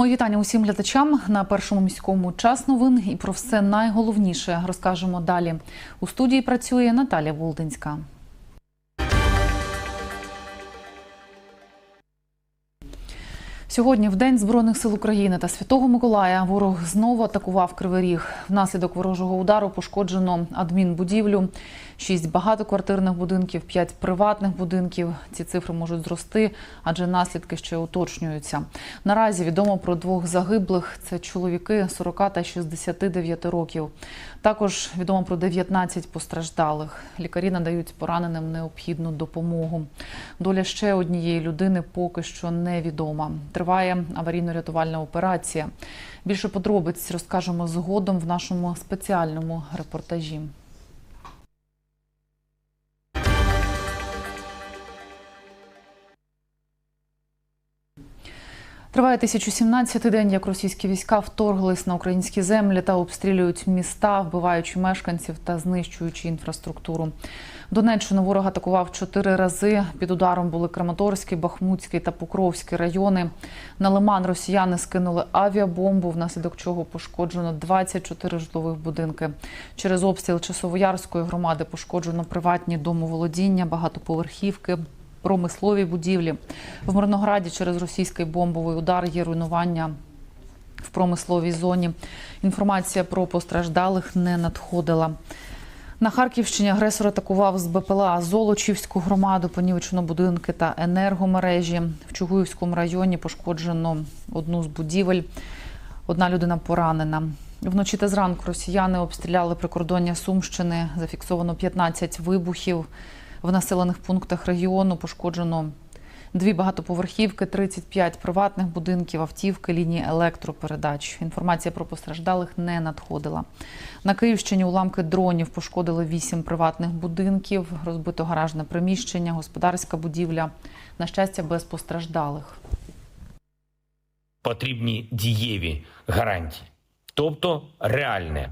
Мої вітання усім глядачам на першому міському час новин і про все найголовніше розкажемо далі. У студії працює Наталя Волдинська. Сьогодні, в день збройних сил України та Святого Миколая, ворог знову атакував Кривий Ріг. Внаслідок ворожого удару пошкоджено адмінбудівлю, шість багатоквартирних будинків, п'ять приватних будинків. Ці цифри можуть зрости, адже наслідки ще уточнюються. Наразі відомо про двох загиблих. Це чоловіки 40 та 69 років. Також відомо про 19 постраждалих. Лікарі надають пораненим необхідну допомогу. Доля ще однієї людини поки що невідома. Триває аварійно-рятувальна операція. Більше подробиць розкажемо згодом в нашому спеціальному репортажі. Триває 1017-й день, як російські війська вторглись на українські землі та обстрілюють міста, вбиваючи мешканців та знищуючи інфраструктуру. Донеччину ворог атакував чотири рази. Під ударом були Краматорський, Бахмутський та Покровський райони. На Лиман росіяни скинули авіабомбу, внаслідок чого пошкоджено 24 житлових будинки. Через обстріл Часовоярської громади пошкоджено приватні домоволодіння, багатоповерхівки, промислові будівлі. В Мирнограді через російський бомбовий удар є руйнування в промисловій зоні. Інформація про постраждалих не надходила. На Харківщині агресор атакував з БПЛА Золочівську громаду, понівечено будинки та енергомережі. В Чугуївському районі пошкоджено одну з будівель. Одна людина поранена. Вночі та зранку росіяни обстріляли прикордоння Сумщини. Зафіксовано 15 вибухів. В населених пунктах регіону пошкоджено дві багатоповерхівки, 35 приватних будинків, автівки, лінії електропередач. Інформація про постраждалих не надходила. На Київщині уламки дронів пошкодили 8 приватних будинків, розбито гаражне приміщення, господарська будівля. На щастя, без постраждалих. Потрібні дієві гарантії, тобто реальне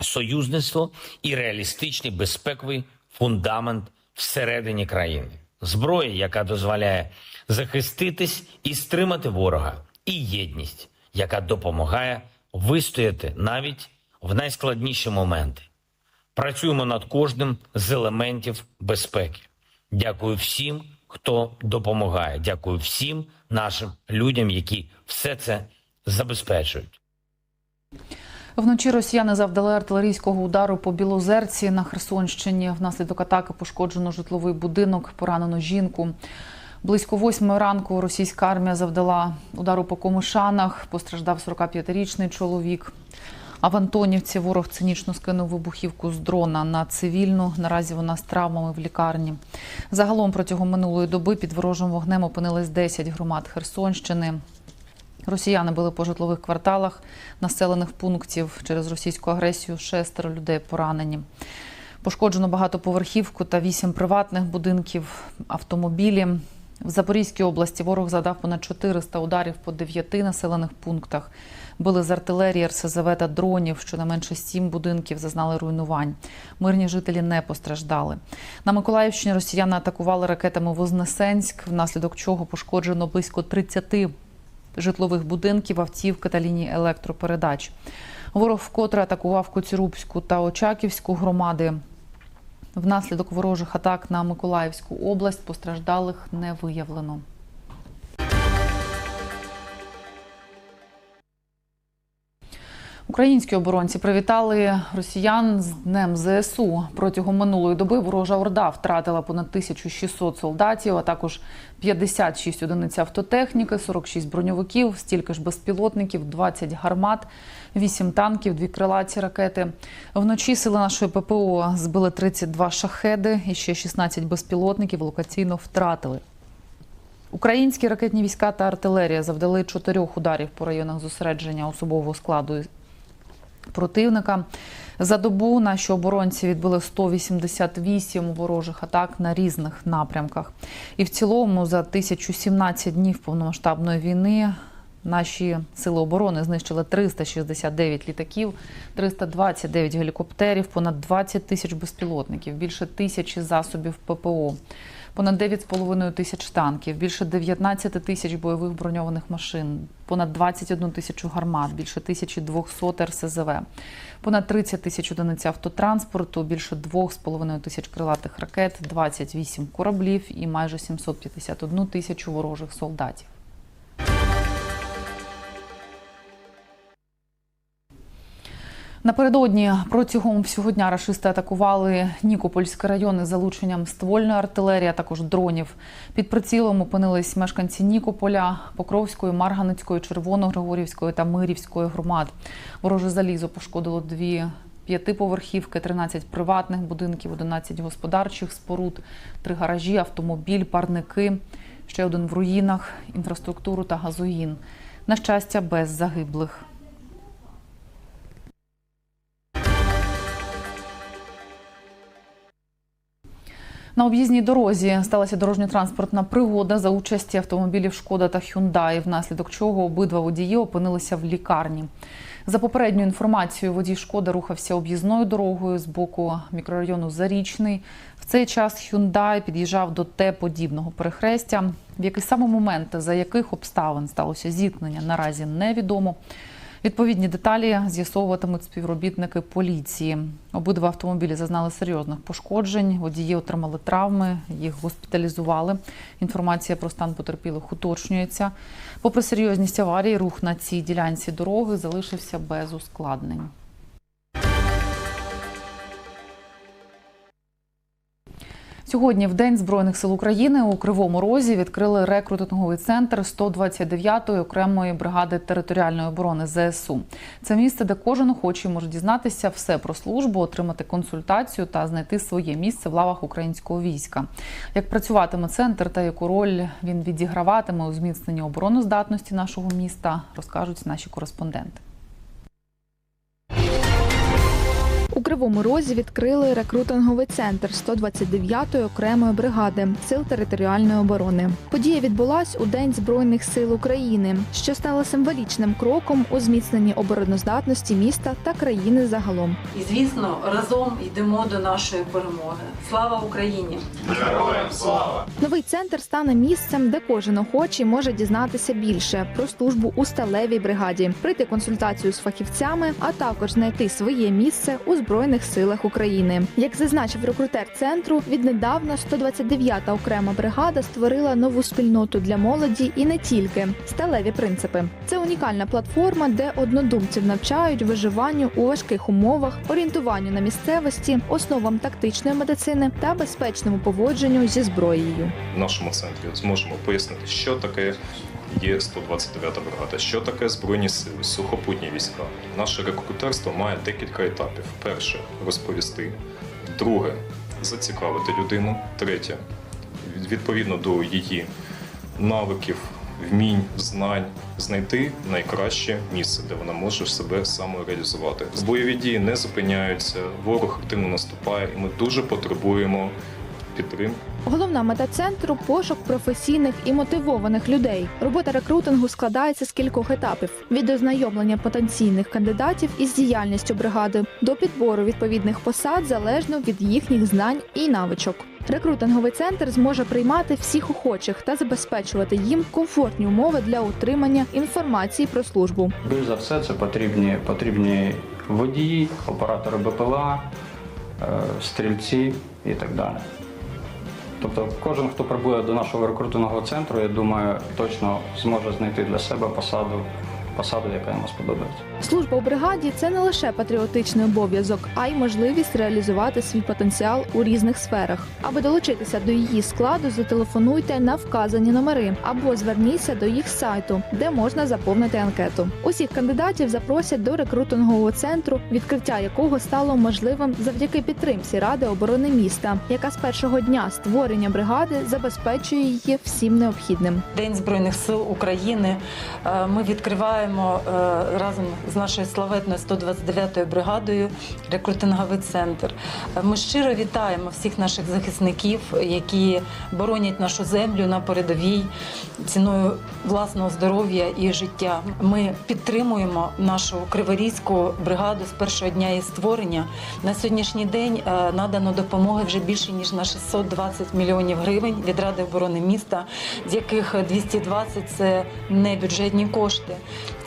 союзництво і реалістичний безпековий фундамент всередині країни, зброя, яка дозволяє захиститись і стримати ворога, і єдність, яка допомагає вистояти навіть в найскладніші моменти. Працюємо над кожним з елементів безпеки. Дякую всім, хто допомагає. Дякую всім нашим людям, які все це забезпечують. Вночі росіяни завдали артилерійського удару по Білозерці на Херсонщині. Внаслідок атаки пошкоджено житловий будинок, поранено жінку. Близько восьмої ранку російська армія завдала удару по Комишанах. Постраждав 45-річний чоловік. А в Антонівці ворог цинічно скинув вибухівку з дрона на цивільну. Наразі вона з травмами в лікарні. Загалом протягом минулої доби під ворожим вогнем опинились 10 громад Херсонщини. Росіяни били по житлових кварталах населених пунктів через російську агресію. Шестеро людей поранені. Пошкоджено багатоповерхівку та вісім приватних будинків, автомобілі. В Запорізькій області ворог задав понад 400 ударів по дев'яти населених пунктах. Били з артилерії, РСЗВ та дронів. Щонайменше сім будинків зазнали руйнувань. Мирні жителі не постраждали. На Миколаївщині росіяни атакували ракетами Вознесенськ, внаслідок чого пошкоджено близько 30 житлових будинків, автівки та лінії електропередач. Ворог вкотре атакував Коцюрубську та Очаківську громади. Внаслідок ворожих атак на Миколаївську область постраждалих не виявлено. Українські оборонці привітали росіян з Днем ЗСУ. Протягом минулої доби ворожа орда втратила понад 1600 солдатів, а також 56 одиниць автотехніки, 46 броньовиків, стільки ж безпілотників, 20 гармат, 8 танків, 2 крилаті ракети. Вночі сили нашої ППО збили 32 шахеди і ще 16 безпілотників локаційно втратили. Українські ракетні війська та артилерія завдали чотирьох ударів по районах зосередження особового складу противника. За добу наші оборонці відбили 188 ворожих атак на різних напрямках. І в цілому за 1017 днів повномасштабної війни наші сили оборони знищили 369 літаків, 329 гелікоптерів, понад 20 тисяч безпілотників, більше тисячі засобів ППО. Понад 9,5 тисяч танків, більше 19 тисяч бойових броньованих машин, понад 21 тисячу гармат, більше 1200 РСЗВ, понад 30 тисяч одиниць автотранспорту, більше 2,5 тисяч крилатих ракет, 28 кораблів і майже 751 тисячу ворожих солдатів. Напередодні протягом всього дня рашисти атакували Нікопольський район із залученням ствольної артилерії, а також дронів. Під прицілом опинились мешканці Нікополя, Покровської, Марганицької, Червоногригорівської та Мирівської громад. Вороже залізо пошкодило дві п'ятиповерхівки, 13 приватних будинків, 11 господарчих споруд, три гаражі, автомобіль, парники, ще один в руїнах, інфраструктуру та газогін. На щастя, без загиблих. На об'їзній дорозі сталася дорожньо-транспортна пригода за участі автомобілів Шкода та Hyundai, внаслідок чого обидва водії опинилися в лікарні. За попередньою інформацією, водій Шкода рухався об'їзною дорогою з боку мікрорайону Зарічний. В цей час Hyundai під'їжджав до Т-подібного перехрестя. В який саме момент за яких обставин сталося зіткнення, наразі невідомо. Відповідні деталі з'ясовуватимуть співробітники поліції. Обидва автомобілі зазнали серйозних пошкоджень. Водії отримали травми, їх госпіталізували. Інформація про стан потерпілих уточнюється. Попри серйозність аварії, рух на цій ділянці дороги залишився без ускладнень. Сьогодні, в День Збройних сил України, у Кривому Розі відкрили рекрутинговий центр 129-ї окремої бригади територіальної оборони ЗСУ. Це місце, де кожен охочий може дізнатися все про службу, отримати консультацію та знайти своє місце в лавах українського війська. Як працюватиме центр та яку роль він відіграватиме у зміцненні обороноздатності нашого міста, розкажуть наші кореспонденти. У Кривому Розі відкрили рекрутинговий центр 129-ї окремої бригади сил територіальної оборони. Подія відбулась у День Збройних сил України, що стало символічним кроком у зміцненні обороноздатності міста та країни загалом. І звісно, разом йдемо до нашої перемоги. Слава Україні! Новий центр стане місцем, де кожен охочий може дізнатися більше про службу у сталевій бригаді, прийти консультацію з фахівцями, а також знайти своє місце у збройних силах України. Як зазначив рекрутер центру, віднедавна 129-та окрема бригада створила нову спільноту для молоді і не тільки сталеві принципи. Це унікальна платформа, де однодумців навчають виживанню у важких умовах, орієнтуванню на місцевості, основам тактичної медицини та безпечному поводженню зі зброєю. в нашому центрі зможемо пояснити, що таке є 129 бригада, що таке збройні сили, сухопутні війська. Наше рекрутерство має декілька етапів: перше розповісти, друге зацікавити людину, третє відповідно до її навиків. Вмінь, знань знайти найкраще місце, де вона може себе самореалізувати. Бойові дії не зупиняються, ворог активно наступає, і ми дуже потребуємо підтримки. Головна мета центру пошук професійних і мотивованих людей. Робота рекрутингу складається з кількох етапів: від ознайомлення потенційних кандидатів із діяльністю бригади до підбору відповідних посад залежно від їхніх знань і навичок. Рекрутинговий центр зможе приймати всіх охочих та забезпечувати їм комфортні умови для отримання інформації про службу. Більш за все, це потрібні, потрібні водії, оператори БПЛА, е, стрільці і так далі. Тобто кожен, хто прибує до нашого рекрутингового центру, я думаю, точно зможе знайти для себе посаду, посаду, яка йому сподобається. Служба у бригаді це не лише патріотичний обов'язок, а й можливість реалізувати свій потенціал у різних сферах. Аби долучитися до її складу, зателефонуйте на вказані номери або зверніться до їх сайту, де можна заповнити анкету. Усіх кандидатів запросять до рекрутингового центру, відкриття якого стало можливим завдяки підтримці Ради оборони міста, яка з першого дня створення бригади забезпечує її всім необхідним. День Збройних сил України. Е, Ми відкриваємо відкриваємо е, разом з нашою славетною 129-ю бригадою рекрутинговий центр. Е, Ми щиро вітаємо всіх наших захисників, які боронять нашу землю на передовій ціною власного здоров'я і життя. Ми підтримуємо нашу криворізьку бригаду з першого дня її створення. На сьогоднішній день е, надано допомоги вже більше ніж на 620 мільйонів гривень від Ради оборони міста, з яких 220 – це не бюджетні кошти.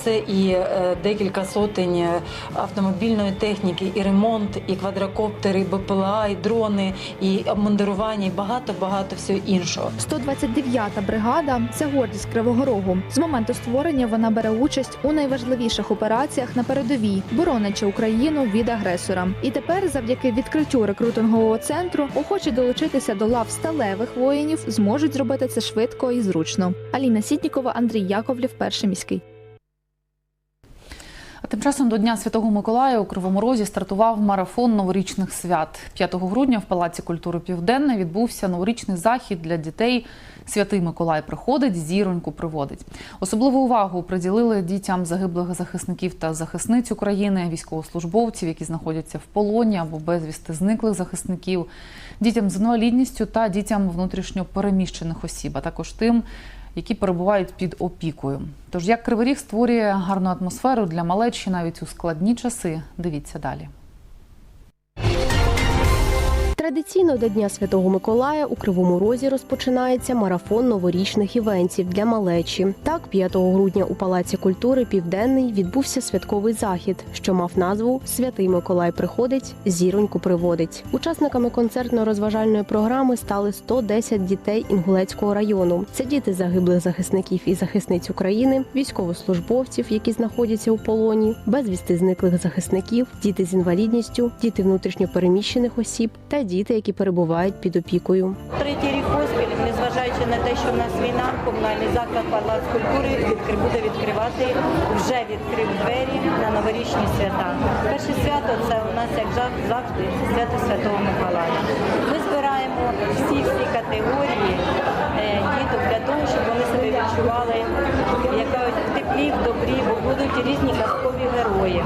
Це і е, декілька сотень е, автомобільної техніки, і ремонт, і квадрокоптери, і БПЛА, і дрони, і обмундирування, і багато багато всього іншого. 129-та бригада це гордість Кривого Рогу. З моменту створення вона бере участь у найважливіших операціях на передовій, боронячи Україну від агресора. І тепер, завдяки відкриттю рекрутингового центру, охочі долучитися до лав сталевих воїнів зможуть зробити це швидко і зручно. Аліна Сітнікова, Андрій Яковлів, перший міський. Тим часом до Дня Святого Миколая у Кривому Розі стартував марафон новорічних свят. 5 грудня в Палаці культури Південне відбувся новорічний захід для дітей. Святий Миколай приходить, зіроньку приводить. Особливу увагу приділили дітям загиблих захисників та захисниць України, військовослужбовців, які знаходяться в полоні або безвісти зниклих захисників, дітям з інвалідністю та дітям внутрішньо переміщених осіб, а також тим, які перебувають під опікою. Тож як Криворіг створює гарну атмосферу для малечі навіть у складні часи, дивіться далі. Традиційно до Дня Святого Миколая у Кривому Розі розпочинається марафон новорічних івентів для малечі. Так, 5 грудня у Палаці культури Південний відбувся святковий захід, що мав назву Святий Миколай приходить, зіроньку приводить. Учасниками концертно-розважальної програми стали 110 дітей Інгулецького району. Це діти загиблих захисників і захисниць України, військовослужбовців, які знаходяться у полоні, безвісти зниклих захисників, діти з інвалідністю, діти внутрішньо переміщених осіб та діти, які перебувають під опікою. Третій рік поспіль, незважаючи на те, що в нас війна, комунальний заклад Палац культури відкри- буде відкривати, вже відкрив двері на новорічні свята. Перше свято це у нас, як завжди, свято Святого Миколая. Ми збираємо всі всі категорії е, діток для того, щоб вони себе відчували як кажуть, в теплі, в добрі, бо будуть різні казкові герої.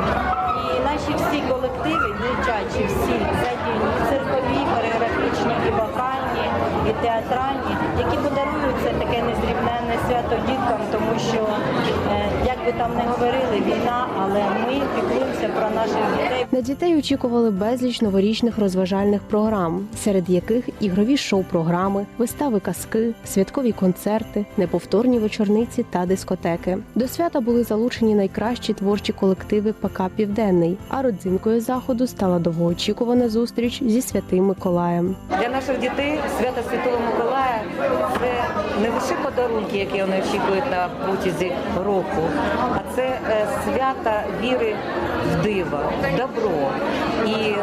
Наші всі колективи, дитячі, всі задіяні, циркові, хореографічні, і вокальні, і театральні, які подарують це таке незрівненне свято діткам, тому що, е, як би там не говорили, війна, але ми піклуємося про наших дітей. На дітей очікували безліч новорічних розважальних програм, серед яких ігрові шоу-програми, вистави казки, святкові концерти, неповторні вечорниці та дискотеки. До свята були залучені найкращі творчі колективи ПК Південний. А родзинкою заходу стала довгоочікувана зустріч зі святим Миколаєм. Для наших дітей свято Святого Миколая це не лише подарунки, які вони очікують на протязі року, а це е, свята віри в диво, в добро. І,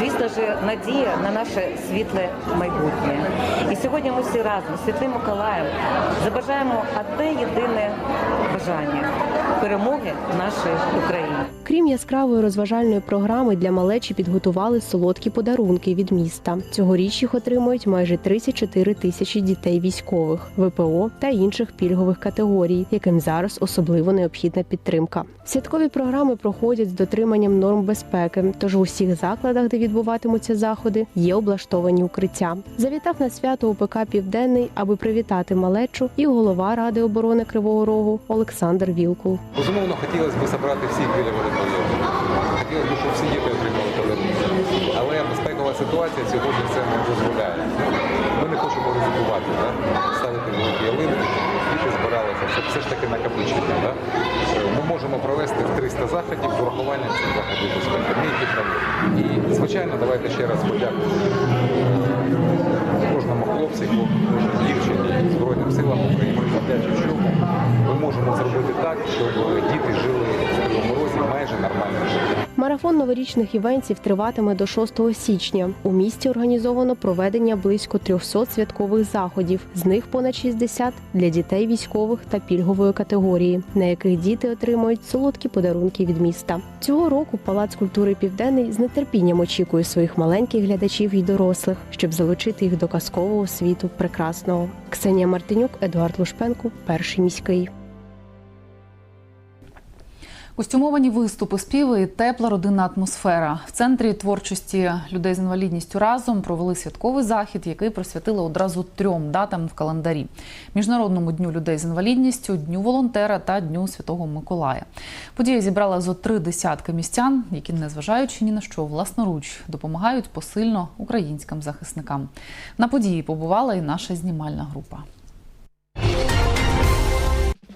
звісно ж, надія на наше світле майбутнє. І сьогодні ми всі разом, з Святим Миколаєм, забажаємо одне єдине бажання перемоги нашої України. Крім яскравої розважальної програми, для малечі підготували солодкі подарунки від міста. Цьогоріч їх отримують майже 34 тисячі дітей військових, ВПО та інших пільгових категорій, яким зараз особливо необхідна підтримка. Святкові програми проходять з дотриманням норм безпеки, тож в усіх закладах, де відбуватимуться заходи, є облаштовані укриття. Завітав на свято УПК Південний, аби привітати малечу, і голова Ради оборони Кривого Рогу Олександр Вілкул. Безумовно, хотілося б зібрати всіх біля водопроводу. Хотілося б, щоб всі діти отримали подарунки. Але безпекова ситуація сьогодні це не дозволяє. Ми не хочемо ризикувати, да? ставити великі ялинки, діти збиралися, це все ж таки накопичення. Да? Ми можемо провести в 300 заходів з урахуванням цих заходів безпеки. Ми їх проводимо. Звичайно, давайте ще раз подякуємо кожному хлопчику, кожній дівчині, Збройним силам України, завдячуючи чому ми можемо зробити так, щоб діти жили майже нормальне життя. Марафон новорічних івентів триватиме до 6 січня. У місті організовано проведення близько 300 святкових заходів. З них понад 60 для дітей військових та пільгової категорії, на яких діти отримують солодкі подарунки від міста. Цього року Палац культури Південний з нетерпінням очікує своїх маленьких глядачів і дорослих, щоб залучити їх до казкового світу прекрасного. Ксенія Мартинюк, Едуард Лушпенко, перший міський. Костюмовані виступи, співи і тепла родинна атмосфера. В центрі творчості людей з інвалідністю разом провели святковий захід, який присвятили одразу трьом датам в календарі: міжнародному дню людей з інвалідністю, дню волонтера та дню Святого Миколая. Подія зібрала зо три десятки містян, які, незважаючи ні на що, власноруч допомагають посильно українським захисникам. На події побувала і наша знімальна група.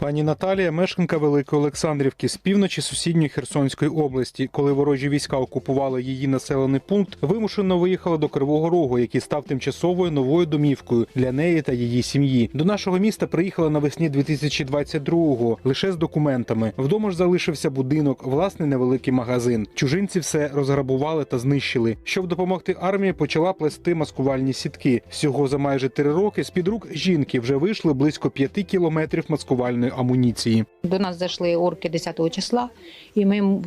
Пані Наталія, мешканка Великої Олександрівки з півночі сусідньої Херсонської області. Коли ворожі війська окупували її населений пункт, вимушено виїхала до Кривого Рогу, який став тимчасовою новою домівкою для неї та її сім'ї. До нашого міста приїхала навесні 2022-го, лише з документами. Вдома ж залишився будинок, власний невеликий магазин. Чужинці все розграбували та знищили. Щоб допомогти армії, почала плести маскувальні сітки. Всього за майже три роки з під рук жінки вже вийшли близько п'яти кілометрів маскувальної амуніції. До нас зайшли орки 10 числа, і ми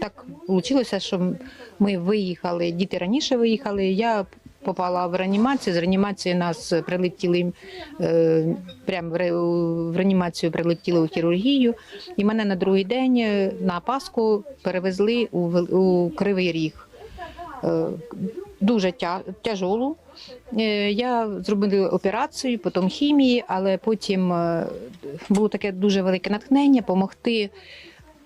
так вийшло, що ми виїхали. Діти раніше виїхали. Я попала в реанімацію. З реанімації нас прилетіли е, прямо в, реанімацію прилетіли у хірургію. І мене на другий день е, на Пасху перевезли у, Кривий Ріг. Е, Дуже тяжолу. Е, Я зробила операцію, потім хімії, але потім е, було таке дуже велике натхнення допомогти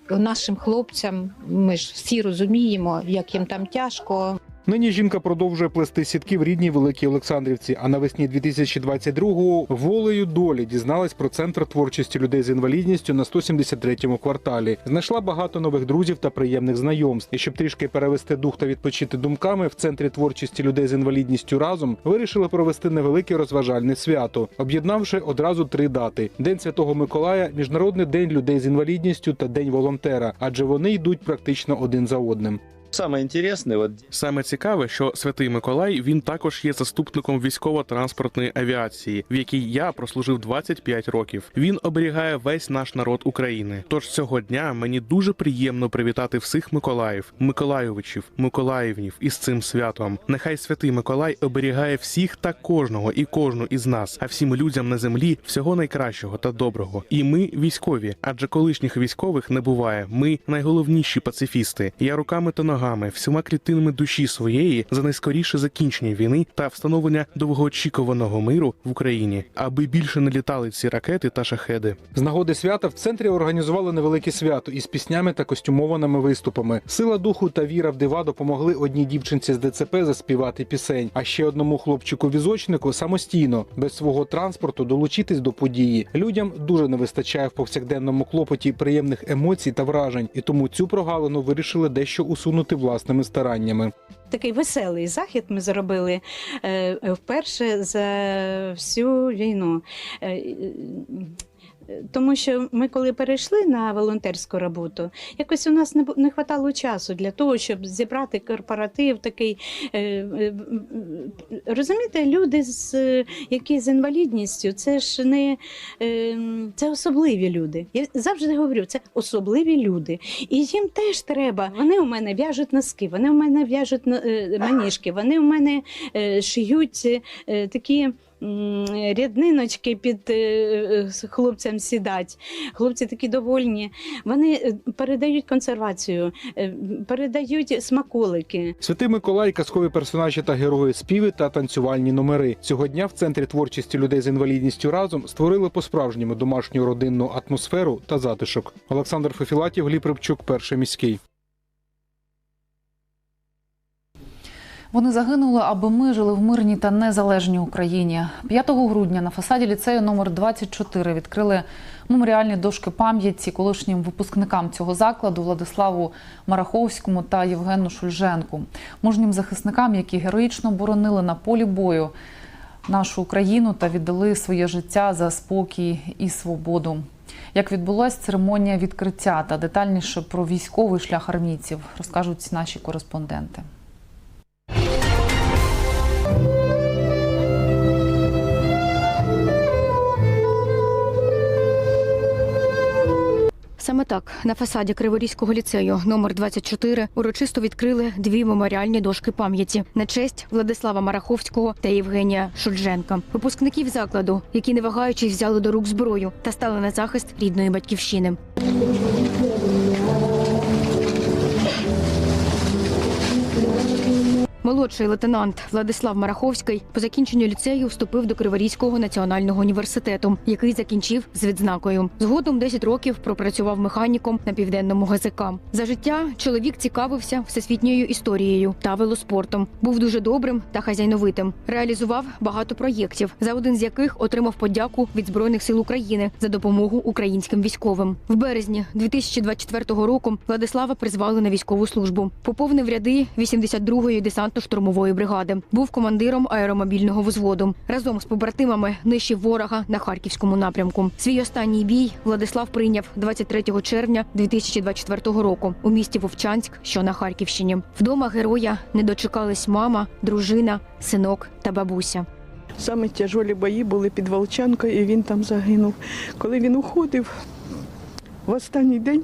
нашим хлопцям. Ми ж всі розуміємо, як їм там тяжко. Нині жінка продовжує плести сітки в рідній Великій Олександрівці. А навесні 2022-го волею долі дізналась про центр творчості людей з інвалідністю на 173-му кварталі. Знайшла багато нових друзів та приємних знайомств. І щоб трішки перевести дух та відпочити думками, в центрі творчості людей з інвалідністю разом вирішили провести невелике розважальне свято, об'єднавши одразу три дати: День Святого Миколая, Міжнародний день людей з інвалідністю та День волонтера, адже вони йдуть практично один за одним. Саме інтересне, от Саме цікаве, що Святий Миколай він також є заступником військово-транспортної авіації, в якій я прослужив 25 років. Він оберігає весь наш народ України. Тож цього дня мені дуже приємно привітати всіх Миколаїв, Миколайовичів, Миколаївнів із цим святом. Нехай святий Миколай оберігає всіх та кожного і кожну із нас, а всім людям на землі всього найкращого та доброго. І ми військові, адже колишніх військових не буває. Ми найголовніші пацифісти. Я руками та ногами, всіма клітинами душі своєї за найскоріше закінчення війни та встановлення довгоочікуваного миру в Україні, аби більше не літали ці ракети та шахеди. З нагоди свята в центрі організували невелике свято із піснями та костюмованими виступами. Сила духу та віра в дива допомогли одній дівчинці з ДЦП заспівати пісень, а ще одному хлопчику-візочнику самостійно без свого транспорту долучитись до події. Людям дуже не вистачає в повсякденному клопоті приємних емоцій та вражень, і тому цю прогалину вирішили дещо усунути власними стараннями. Такий веселий захід ми зробили е, вперше за всю війну. Тому що ми, коли перейшли на волонтерську роботу, якось у нас не не хватало часу для того, щоб зібрати корпоратив такий. е, е, Розумієте, люди, з, які з інвалідністю, це ж не е, це особливі люди. Я завжди говорю, це особливі люди. І їм теж треба. Вони у мене в'яжуть носки, вони у мене в'яжуть маніжки, вони у мене шиють такі. Рядниночки під е, е, хлопцям сідать. Хлопці такі довольні. Вони е, передають консервацію, передають смаколики. Святий Миколай, казкові персонажі та герої, співи та танцювальні номери. Цього дня в центрі творчості людей з інвалідністю разом створили по-справжньому домашню родинну атмосферу та затишок. Олександр Фефілатів, Гліб Рибчук, перший міський. Вони загинули, аби ми жили в мирній та незалежній Україні. 5 грудня на фасаді ліцею номер 24 відкрили меморіальні дошки пам'яті колишнім випускникам цього закладу Владиславу Мараховському та Євгену Шульженку, мужнім захисникам, які героїчно боронили на полі бою нашу Україну та віддали своє життя за спокій і свободу. Як відбулася церемонія відкриття та детальніше про військовий шлях армійців, розкажуть наші кореспонденти. Саме так на фасаді Криворізького ліцею номер 24 урочисто відкрили дві меморіальні дошки пам'яті на честь Владислава Мараховського та Євгенія Шульженка, випускників закладу, які не вагаючись взяли до рук зброю та стали на захист рідної батьківщини. Молодший лейтенант Владислав Мараховський по закінченню ліцею вступив до Криворізького національного університету, який закінчив з відзнакою. Згодом 10 років пропрацював механіком на південному ГЗК. За життя чоловік цікавився всесвітньою історією та велоспортом. Був дуже добрим та хазяйновитим. Реалізував багато проєктів, за один з яких отримав подяку від збройних сил України за допомогу українським військовим. В березні 2024 року Владислава призвали на військову службу. Поповнив ряди 82-ї десантно-штурмової бригади. Був командиром аеромобільного взводу. Разом з побратимами нищив ворога на харківському напрямку. Свій останній бій Владислав прийняв 23 червня 2024 року у місті Вовчанськ, що на Харківщині. Вдома героя не дочекались мама, дружина, синок та бабуся. Саме тяжолі бої були під Волчанкою, і він там загинув. Коли він уходив в останній день,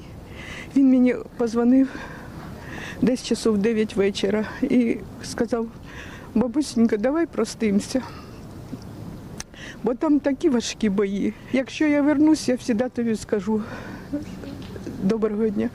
він мені позвонив десь часов 9 вечора і сказав: бабусенька, давай простимося. Бо там такі важкі бої. Якщо я вернусь, я завжди тобі скажу доброго дня.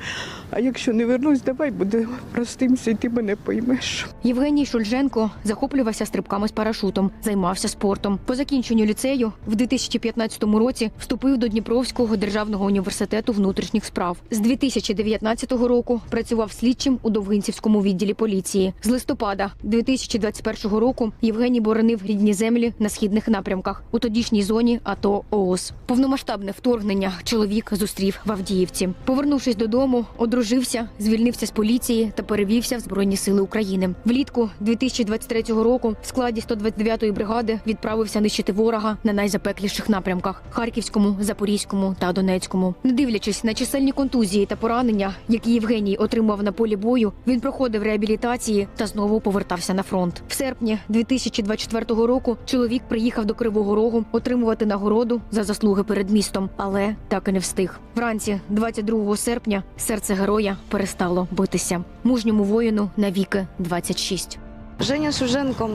А якщо не вернусь, давай буде простимося, і ти мене поймеш. Євгеній Шульженко захоплювався стрибками з парашутом, займався спортом. По закінченню ліцею в 2015 році вступив до Дніпровського державного університету внутрішніх справ. З 2019 року працював слідчим у Довгинцівському відділі поліції. З листопада 2021 року Євгеній боронив рідні землі на східних напрямках у тодішній зоні АТО ООС. Повномасштабне вторгнення чоловік зустрів в Авдіївці. Повернувшись додому, одружився, звільнився з поліції та перевівся в Збройні Сили України. Влітку 2023 року в складі 129-ї бригади відправився нищити ворога на найзапекліших напрямках Харківському, Запорізькому та Донецькому. Не дивлячись на чисельні контузії та поранення, які Євгеній отримав на полі бою, він проходив реабілітації та знову повертався на фронт. В серпні 2024 року чоловік приїхав до Кривого Рогу отримувати нагороду за заслуги перед містом, але так і не встиг. Вранці 22 серпня серце героя перестало битися. Мужньому воїну навіки 26. Женя Шуженко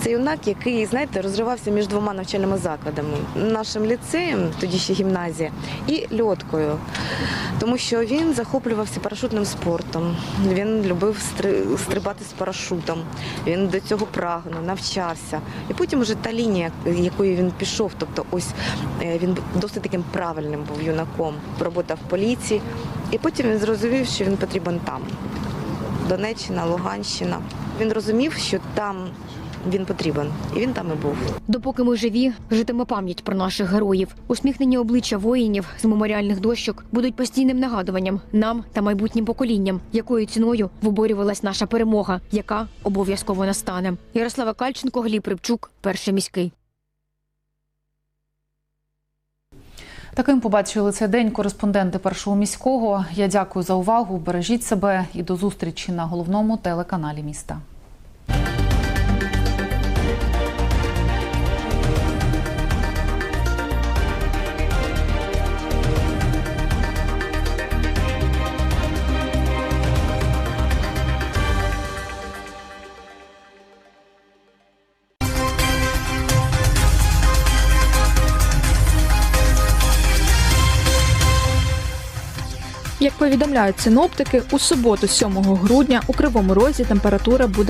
це юнак, який, знаєте, розривався між двома навчальними закладами нашим ліцеєм, тоді ще гімназія, і льоткою. Тому що він захоплювався парашутним спортом. Він любив стри- стрибати з парашутом. Він до цього прагнув, навчався. І потім вже та лінія, якою він пішов, тобто ось е, він досить таким правильним був юнаком, робота в поліції. І потім він зрозумів, що він потрібен там. Донеччина, Луганщина. Він розумів, що там він потрібен, і він там і був. Допоки ми живі, житиме пам'ять про наших героїв. Усміхнені обличчя воїнів з меморіальних дощок будуть постійним нагадуванням нам та майбутнім поколінням, якою ціною виборювалась наша перемога, яка обов'язково настане. Ярослава Кальченко, Гліб Рибчук, перший міський. Таким побачили цей день кореспонденти першого міського. Я дякую за увагу. Бережіть себе і до зустрічі на головному телеканалі міста. Повідомляють синоптики, у суботу, 7 грудня, у Кривому Розі температура буде